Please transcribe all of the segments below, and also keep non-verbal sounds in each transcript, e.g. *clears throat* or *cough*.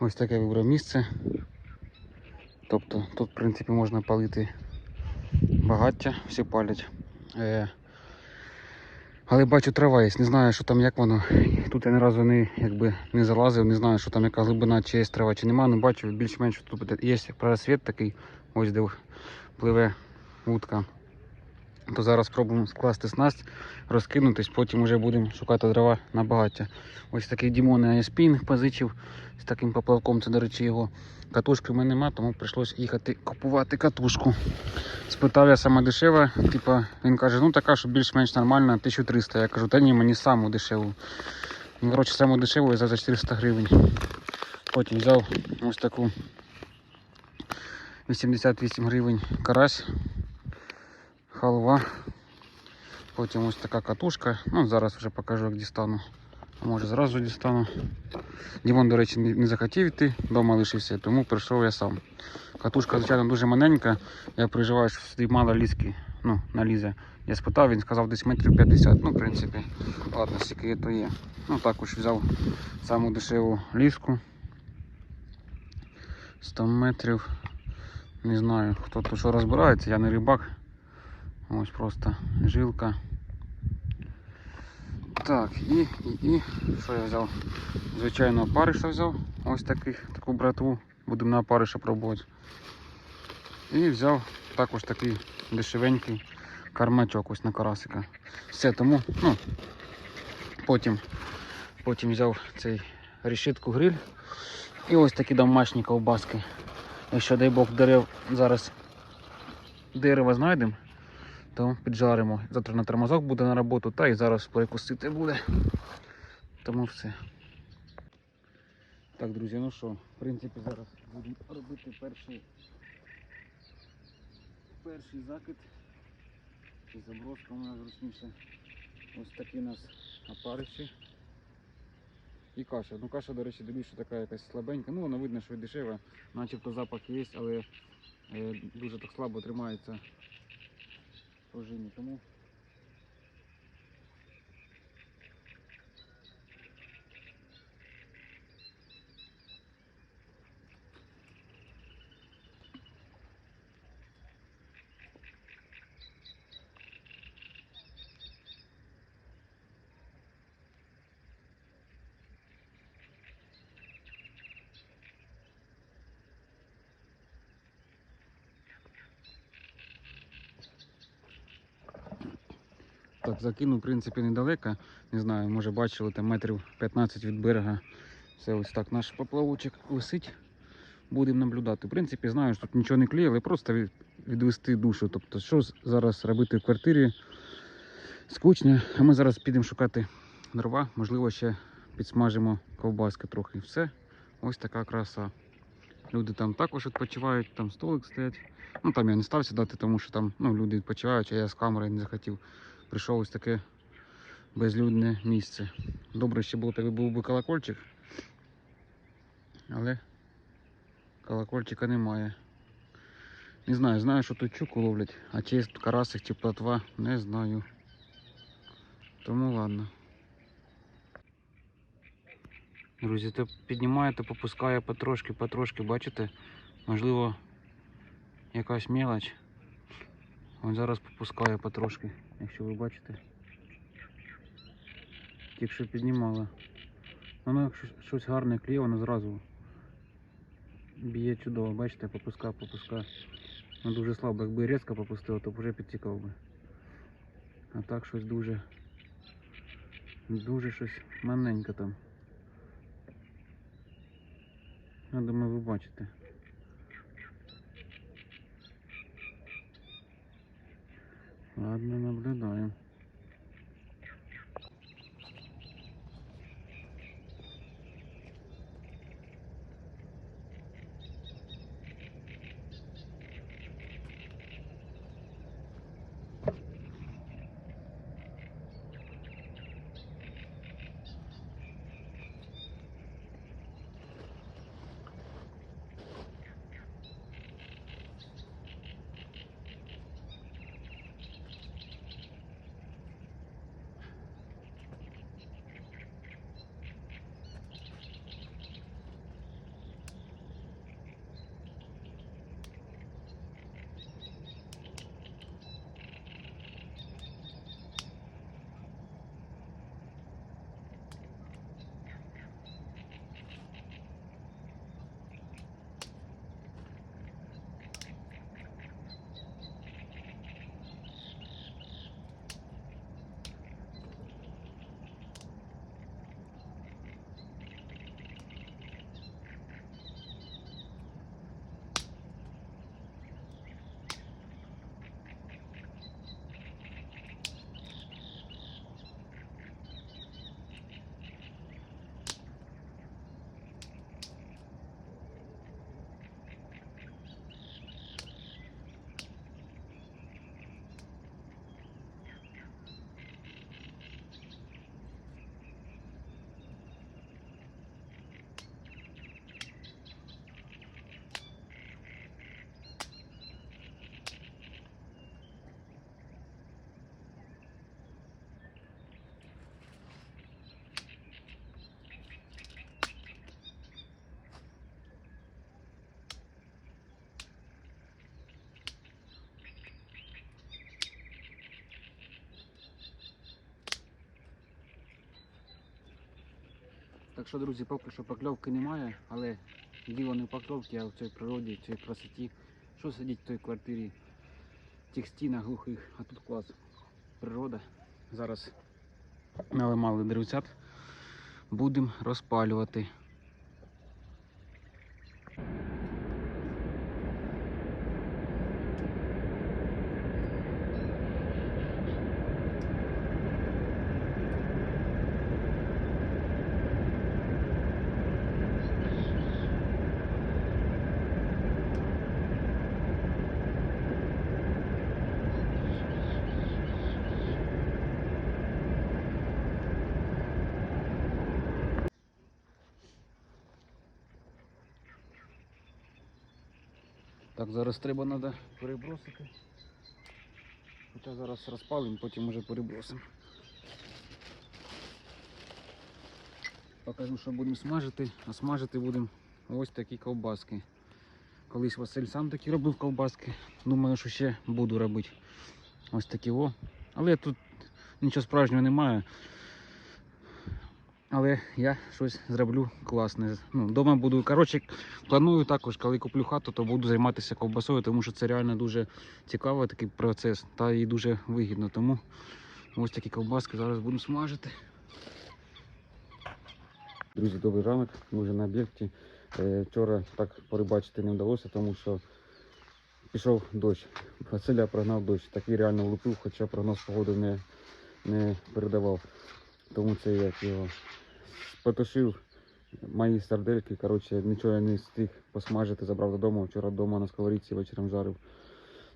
Ось таке вибрав місце. Тобто тут, в принципі, можна палити багаття, всі палять. Е, але бачу трава є, не знаю, що там як воно. Тут я ні разу не, якби, не залазив, не знаю, що там яка глибина, чи є трава, чи нема. Ну бачу більш-менш тут є просвіт такий, ось де пливе вудка. То зараз спробуємо скласти снасть, розкинутись, потім вже будемо шукати дрова на багаття. Ось такий Дімон спінг позичив з таким поплавком. Це, до речі, його катушки в мене нема, тому прийшлось їхати купувати катушку. Спитав я саме дешева, типа, він каже, ну така, що більш-менш нормальна, 1300. Я кажу, та ні, мені саму дешеву. Він, коротше, саму дешеву за 400 гривень. Потім взяв ось таку 88 гривень карась, халва. Потім ось така катушка. Ну, зараз вже покажу, як дістану. А може зразу дістану. Дімон, до речі, не захотів йти, вдома лишився, тому прийшов я сам. Катушка, звичайно, дуже маленька. Я переживаю, що сюди мало ліски ну, налізе. Я спитав, він сказав десь метрів 50. Ну, в принципі, ладно, стільки то є. Ну, також взяв саму дешеву ліску. 100 метрів. Не знаю, хто тут що розбирається, я не рибак. Ось просто жилка. Так, і, і, і що я взяв? Звичайно, опариша взяв. Ось таких, таку братву. Будемо на опариша пробувати. І взяв також такий дешевенький кармачок ось на карасика. Все тому, ну, потім, потім взяв цей решітку гриль. І ось такі домашні ковбаски. Якщо дай Бог дерев зараз дерево знайдемо, то піджаримо. Завтра на тормозок буде на роботу, та і зараз перекусити буде. Тому все. Так, друзі, ну що, в принципі, зараз будемо робити перший перший закид. Чи заброска у нас зручніше. Ось такі у нас опариші. І каша. Ну каша, до речі, що така якась слабенька. Ну, вона видно, що і дешева, начебто запах є, але е, дуже так слабо тримається в пружині. Так, закинув, в принципі, недалеко. Не знаю, може бачили, там метрів 15 від берега. Це ось так наш поплавочок висить. Будемо наблюдати. В принципі, знаю, що тут нічого не клеє, але просто відвести душу. Тобто, що зараз робити в квартирі скучно. А ми зараз підемо шукати дрова, можливо, ще підсмажимо ковбаски трохи. Все. Ось така краса. Люди там також відпочивають, там столик стоять. Ну там я не став сідати, тому що там ну, люди відпочивають, а я з камерою не захотів прийшов ось таке безлюдне місце. Добре, ще було, так був би колокольчик, але колокольчика немає. Не знаю, знаю, що тут чуку ловлять, а чи є карасик чи плотва, не знаю. Тому ладно. Друзі, то піднімає, то попускає потрошки, потрошки, бачите? Можливо, якась мелоч. Ось зараз попускає потрошки, якщо ви бачите. Тільки що піднімала. Воно якщо щось гарне кліє, воно зразу б'є чудово, бачите, попуска, попуска. Ну дуже слабо, якби різко попустило, то б вже підтікав би. А так щось дуже. Дуже щось маненько там. Я думаю, ви бачите. Ладно, наблюдаем. Так що, друзі, поки що покльовки немає, але діло не в покльовці, а в цій природі, в цій красоті. Що сидіть в той квартирі, в тих стінах глухих, а тут клас. Природа. Зараз налимали деревцят, будемо розпалювати. Так, зараз треба треба перебросити. Хоча зараз розпалимо, потім уже перебросимо. Покажу, що будемо смажити, а смажити будемо ось такі ковбаски. Колись Василь сам такі робив ковбаски. Думаю, що ще буду робити. Ось такі о. Але тут нічого справжнього немає. Але я щось зроблю класне. Ну, дома буду. Коротше, планую також, коли куплю хату, то буду займатися ковбасою, тому що це реально дуже цікавий такий процес та і дуже вигідно. Тому ось такі ковбаски зараз буду смажити. Друзі, добрий ранок. Ми вже на об'єкті. Е, Вчора так порибачити не вдалося, тому що пішов дощ. Василя прогнав дощ. Такий реально влупив, хоча прогноз погоди не, не передавав. Тому це як його потушив мої сардельки. Коротше, нічого я не встиг посмажити, забрав додому. Вчора вдома на сковорідці вечором жарив.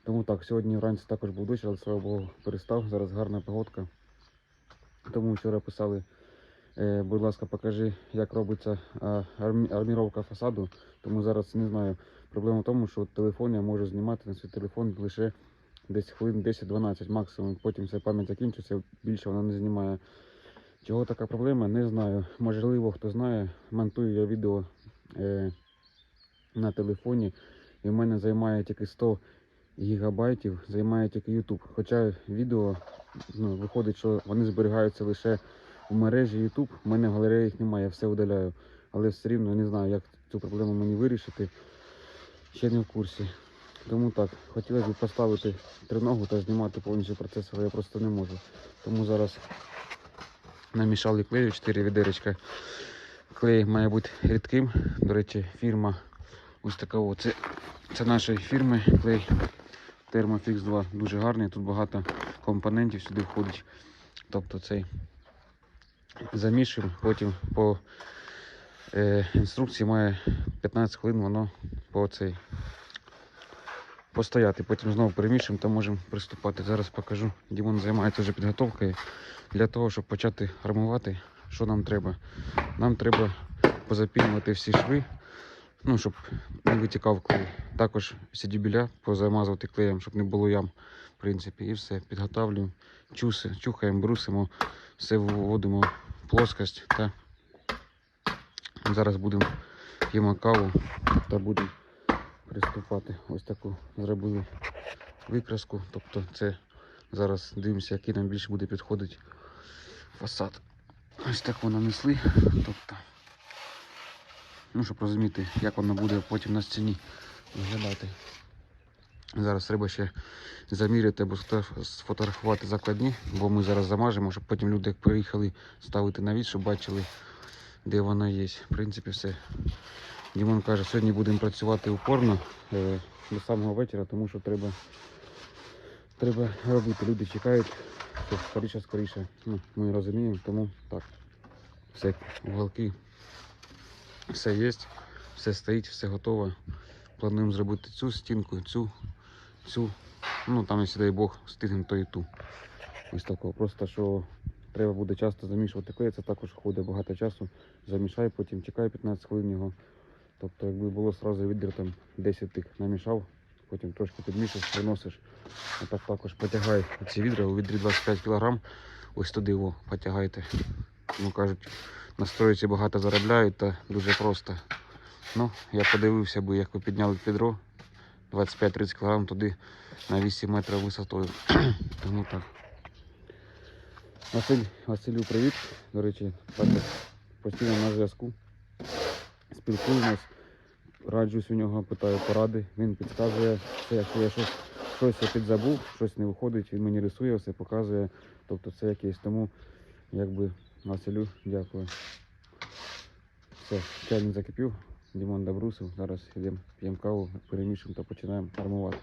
Тому так, сьогодні вранці також був дощ, але слава Богу, перестав. Зараз гарна погодка. Тому вчора писали, е, будь ласка, покажи, як робиться арміровка фасаду. Тому зараз не знаю. Проблема в тому, що телефон я можу знімати на свій телефон лише десь хвилин 10-12 максимум. Потім вся пам'ять закінчиться, більше вона не знімає. Чого така проблема, не знаю. Можливо, хто знає, монтую я відео е, на телефоні, і в мене займає тільки 100 гігабайтів, займає тільки YouTube. Хоча відео ну, виходить, що вони зберігаються лише в мережі YouTube. У мене в галереї їх немає, я все видаляю. Але все рівно не знаю, як цю проблему мені вирішити. Ще не в курсі. Тому так, хотілося б поставити триногу та знімати повністю процес, але я просто не можу. Тому зараз намішали клею 4 відеречка. Клей має бути рідким. До речі, фірма ось така. о, Це, це нашої фірми клей Thermofix 2. Дуже гарний. Тут багато компонентів сюди входить. Тобто цей замішуємо, потім по е, інструкції має 15 хвилин воно по цей постояти. Потім знову перемішуємо та можемо приступати. Зараз покажу. Дімон займається вже підготовкою. Для того, щоб почати армувати, що нам треба? Нам треба позапінювати всі шви, ну, щоб не витікав клей. Також всі дюбеля позамазувати клеєм, щоб не було ям. В принципі, і все. Підготавлюємо, чуси, чухаємо, брусимо, все вводимо в плоскость та зараз будемо п'ємо каву та будемо приступати. Ось таку зробили викраску. Тобто це зараз дивимося, який нам більше буде підходити фасад. Ось так воно несли. Тобто, ну, щоб розуміти, як воно буде потім на стіні виглядати. Зараз треба ще заміряти або сфотографувати закладні, бо ми зараз замажемо, щоб потім люди, як приїхали, ставити на від, щоб бачили, де воно є. В принципі, все. Дімон каже, сьогодні будемо працювати упорно е, до самого вечора, тому що треба, треба робити. Люди чекають, щоб скоріше, скоріше. Ну, ми розуміємо, тому так. Все, уголки, все є, все стоїть, все готово. Плануємо зробити цю стінку, цю, цю. Ну там, якщо дай Бог, встигнемо, то і ту. Ось такого. Просто що треба буде часто замішувати клей, це також ходить багато часу. Замішай, потім чекай 15 хвилин його. Тобто, якби було одразу відер там 10 тих намішав, потім трошки підмішиш, виносиш. А так також потягай ці відра, у відрі 25 кг, ось туди його потягайте. Ну кажуть, на стройці багато заробляють та дуже просто. Ну, я подивився би, як ви підняли відро 25-30 кг туди на 8 метрів висотою. *clears throat* Тому так. Василь, Василю, привіт. До речі, постійно на зв'язку. Спілкуємось, раджусь у нього, питаю поради. Він підказує, це, якщо я щось, щось я підзабув, щось не виходить, він мені рисує, все показує. Тобто це якесь тому, якби Василю, дякую. Все, чайник закипів, Дімон добрусив. Зараз йдемо, п'ємо каву, перемішуємо та починаємо армувати.